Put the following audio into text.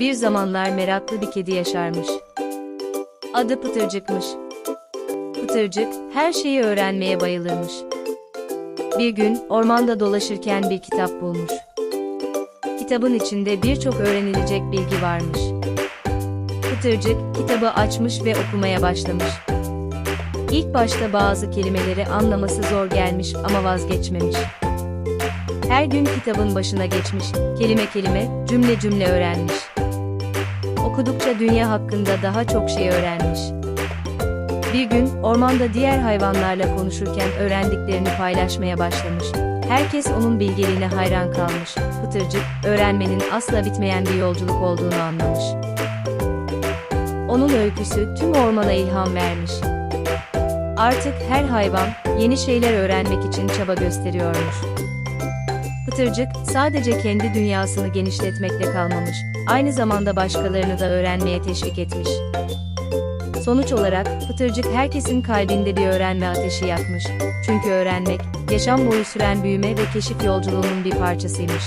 Bir zamanlar meraklı bir kedi yaşarmış. Adı Pıtırcık'mış. Pıtırcık, her şeyi öğrenmeye bayılırmış. Bir gün, ormanda dolaşırken bir kitap bulmuş. Kitabın içinde birçok öğrenilecek bilgi varmış. Pıtırcık, kitabı açmış ve okumaya başlamış. İlk başta bazı kelimeleri anlaması zor gelmiş ama vazgeçmemiş. Her gün kitabın başına geçmiş, kelime kelime, cümle cümle öğrenmiş. Okudukça dünya hakkında daha çok şey öğrenmiş. Bir gün ormanda diğer hayvanlarla konuşurken öğrendiklerini paylaşmaya başlamış. Herkes onun bilgeliğine hayran kalmış. Pıtırcık, öğrenmenin asla bitmeyen bir yolculuk olduğunu anlamış. Onun öyküsü tüm ormana ilham vermiş. Artık her hayvan yeni şeyler öğrenmek için çaba gösteriyormuş. Pıtırcık sadece kendi dünyasını genişletmekle kalmamış, aynı zamanda başkalarını da öğrenmeye teşvik etmiş. Sonuç olarak Pıtırcık herkesin kalbinde bir öğrenme ateşi yakmış. Çünkü öğrenmek, yaşam boyu süren büyüme ve keşif yolculuğunun bir parçasıymış.